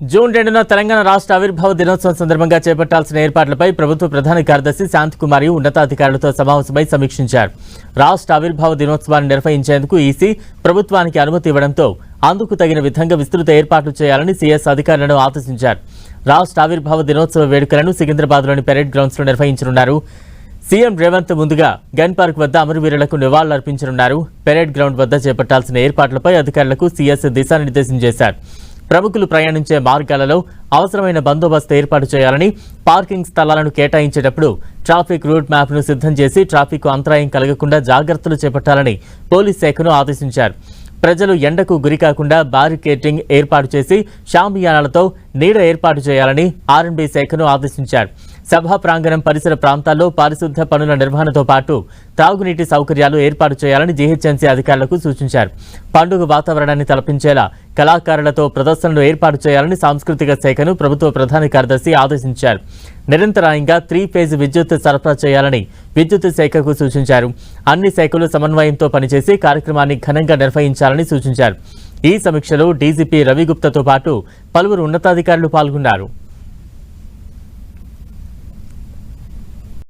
June రెండున తెలంగాణ రాష్ట్ర ఆవిర్భావ దినోత్సవం సందర్భంగా చేపట్టాల్సిన ఏర్పాట్లపై ప్రభుత్వ ప్రధాన కార్యదర్శి శాంతికుమారి ఉన్నతాధికారులతో సమావేశమై సమీక్షించారు. రాష్ట్ర ఆవిర్భావ దినోత్సవాన్ని నిర్వహించేందుకు ఈసీ ప్రభుత్వానికి అనుమతి ఇవ్వడంతో అందుకు తగిన విధంగా విస్తృత ఏర్పాట్లు చేయాలని సీఎస్ అధికారులను ఆదేశించారు. రాష్ట్ర ఆవిర్భావ దినోత్సవ వేడుకలను సికింద్రాబాద్లోని పెరేడ్ గ్రౌండ్స్లో నిర్వహించనున్నారు. సీఎం రేవంత్ ముందుగా గన్ పార్క్ వద్ద అమరవీరులకు నివాళులర్పించనున్నారు. పెరేడ్ గ్రౌండ్ వద్ద చేపట్టాల్సిన ఏర్పాట్లపై అధికారులకు సీఎస్ దిశానిర్దేశం చేశారు. ప్రముఖులు ప్రయాణించే మార్గాలలో అవసరమైన బందోబస్తు ఏర్పాటు చేయాలని పార్కింగ్ స్థలాలను కేటాయించేటప్పుడు ట్రాఫిక్ రూట్ మ్యాప్ను సిద్ధం చేసి ట్రాఫిక్ అంతరాయం కలగకుండా జాగ్రత్తలు చేపట్టాలని పోలీస్ శాఖను ఆదేశించారు. ప్రజలు ఎండకు గురికాకుండా బారికేటింగ్ ఏర్పాటు చేసి షామియానాలతో నీడ ఏర్పాటు చేయాలని ఆర్ఎండ్బీ శాఖను ఆదేశించారు. సభా ప్రాంగణం పరిసర ప్రాంతాల్లో పారిశుద్ధ్య పనుల నిర్వహణతో పాటు తాగునీటి సౌకర్యాలు ఏర్పాటు చేయాలని జీహెచ్ఎంసీ అధికారులకు సూచించారు. పండుగ వాతావరణాన్ని తలపించేలా కళాకారులతో ప్రదర్శనలు ఏర్పాటు చేయాలని సాంస్కృతిక శాఖను ప్రభుత్వ ప్రధాన కార్యదర్శి ఆదేశించారు. నిరంతరాయంగా త్రీ ఫేజ్ విద్యుత్ సరఫరా చేయాలని విద్యుత్ శాఖకు సూచించారు. అన్ని శాఖలు సమన్వయంతో పనిచేసి కార్యక్రమాన్ని ఘనంగా నిర్వహించాలని సూచించారు. ఈ సమీక్షలో డీజీపీ రవిగుప్తతో పాటు పలువురు ఉన్నతాధికారులు పాల్గొన్నారు.